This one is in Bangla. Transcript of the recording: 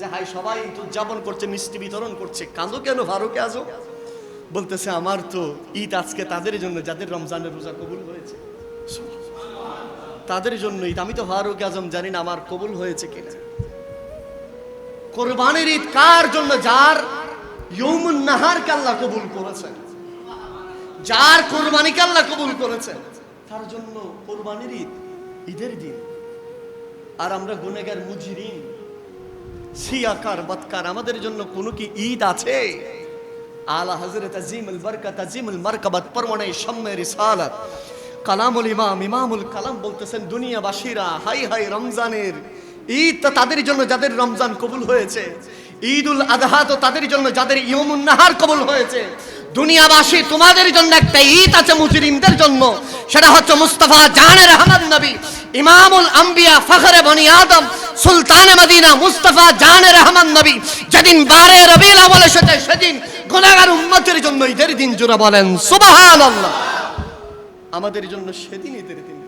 যে হাই সবাই ঈদ উদযাপন করছে, মিষ্টি বিতরণ করছে। কাঁদো কেন, ফারুকে, আজো? বলতেছে, আমার তো ঈদ আজকে তাদের জন্য, যাদের রমজানের রোজা কবুল হয়েছে। তাদের জন্য ঈদ। আমি তো ফারুক আজম জানি না আমার কবুল হয়েছে কিনা। কোরবানির ঈদ কার জন্য? যার ইয়ৌমুন নাহারকে আল্লাহ কবুল করেছেন। যার কোরবানিকে আল্লাহ কবুল করেছেন, তার জন্য কোরবানির ঈদ, ঈদের দিন। আর আমরা গুনেগার মুজরিন সিয়াকার আমাদের জন্য কোনো কি ঈদ আছে? আলা হজরত আজিমুল বরকত, আজিমুল মারকাবাত, পরমনে সম্মে রিসালাত। কালামুল ইমাম, ইমামুল কালাম বলতেছেন, দুনিয়াবাসীরা, হাই হাই রমজানের ঈদ তো তাদের জন্য যাদের রমজান কবুল হয়েছে। ঈদ উল আদহা তো তাদের জন্য যাদের ইয়মুন নাহার কবুল হয়েছে। দুনিয়াবাসী, তোমাদের জন্য একটা ঈদ আছে মুজরিমদের জন্য। সেটা হচ্ছে মুস্তাফা জানের রহমান নবী, ইমামুল আম্বিয়া, ফখরে বনি আদম সুলতানে মদিনা, মুস্তফা জান রহমান নবী যেদিন বারে রবিল বলে এসেছে সেদিন গুনাগার উন্মতের জন্য ঈদের দিন জুড়ে বলেন সুবাহ আমাদের জন্য সেদিন ঈদের দিন